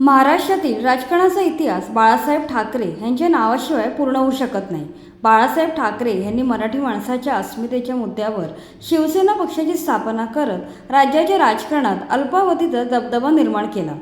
महाराष्ट्रातील राजकारणाचा इतिहास बाळासाहेब ठाकरे यांच्या नावाशिवाय पूर्ण होऊ शकत नाही. बाळासाहेब ठाकरे यांनी मराठी माणसाच्या अस्मितेच्या मुद्द्यावर शिवसेना पक्षाची स्थापना करत राज्याच्या राजकारणात अल्पावधीचा दबदबा निर्माण केला.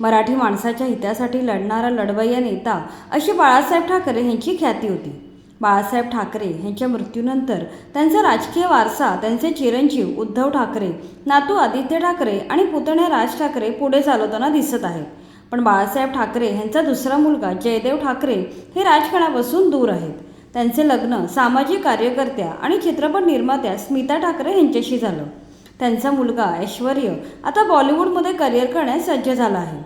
मराठी माणसाच्या हितासाठी लढणारा लढवय्या नेता अशी बाळासाहेब ठाकरे यांची ख्याती होती. बाळासाहेब ठाकरे यांच्या मृत्यूनंतर त्यांचा राजकीय वारसा त्यांचे चिरंजीव उद्धव ठाकरे नातू आदित्य ठाकरे आणि पुतण्या राज ठाकरे पुढे चालवताना दिसत आहेत. पण बाळासाहेब ठाकरे यांचा दुसरा मुलगा जयदेव ठाकरे हे राजकारणापासून दूर आहेत. त्यांचे लग्न सामाजिक कार्यकर्त्या आणि चित्रपट निर्मात्या स्मिता ठाकरे यांच्याशी झालं. त्यांचा मुलगा ऐश्वर्य आता बॉलिवूडमध्ये करिअर करण्यास सज्ज झाला आहे.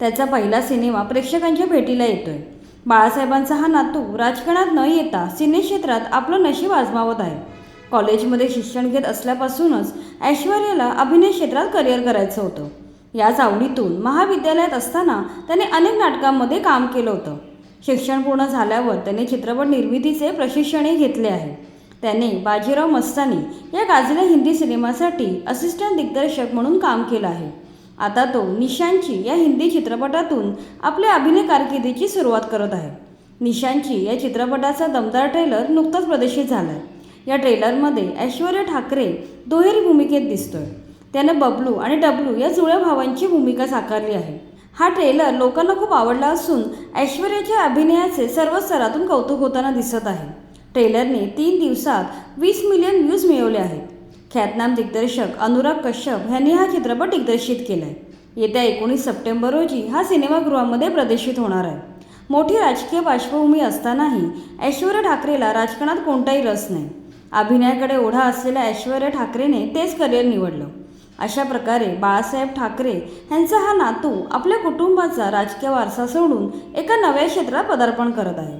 त्याचा पहिला सिनेमा प्रेक्षकांच्या भेटीला येतोय. बाळासाहेबांचा हा नातू राजकारणात न येता सिनेक्षेत्रात आपलं नशीब आजमावत आहे. कॉलेजमध्ये शिक्षण घेत असल्यापासूनच ऐश्वर्याला अभिनय क्षेत्रात करिअर करायचं होतं. याच आवडीतून महाविद्यालयात असताना त्याने अनेक नाटकांमध्ये काम केलं होतं. शिक्षण पूर्ण झाल्यावर त्याने चित्रपट निर्मितीचे प्रशिक्षणही घेतले आहे. त्याने बाजीराव मस्तानी या गाजल्या हिंदी सिनेमासाठी असिस्टंट दिग्दर्शक म्हणून काम केलं आहे. आता तो निशांची या हिंदी चित्रपटातून आपल्या अभिनय कारकिर्दीची सुरुवात करत आहे. निशांची या चित्रपटाचा दमदार ट्रेलर नुकताच प्रदर्शित झाला आहे या ट्रेलरमध्ये ऐश्वर्या ठाकरे दुहेरी भूमिकेत दिसतोय. त्यानं बबलू आणि डबलू या जुळ्या भावांची भूमिका साकारली आहे. हा ट्रेलर लोकांना खूप आवडला असून ऐश्वर्याच्या अभिनयाचे सर्व स्तरातून कौतुक होताना दिसत आहे. ट्रेलरने तीन दिवसात वीस मिलियन व्ह्यूज मिळवले आहेत. ख्यातनाम दिग्दर्शक अनुराग कश्यप यांनी हा चित्रपट दिग्दर्शित केला आहे येत्या एकोणीस सप्टेंबर रोजी हा सिनेमागृहामध्ये प्रदर्शित होणार आहे. मोठी राजकीय पार्श्वभूमी असतानाही ऐश्वर्या ठाकरेला राजकारणात कोणताही रस नाही. अभिनयाकडे ओढा असलेल्या ऐश्वर्या ठाकरेने तेच करिअर निवडलं. अशा प्रकारे बाळासाहेब ठाकरे यांचा हा नातू आपल्या कुटुंबाचा राजकीय वारसा सोडून एका नव्या क्षेत्रात पदार्पण करत आहे.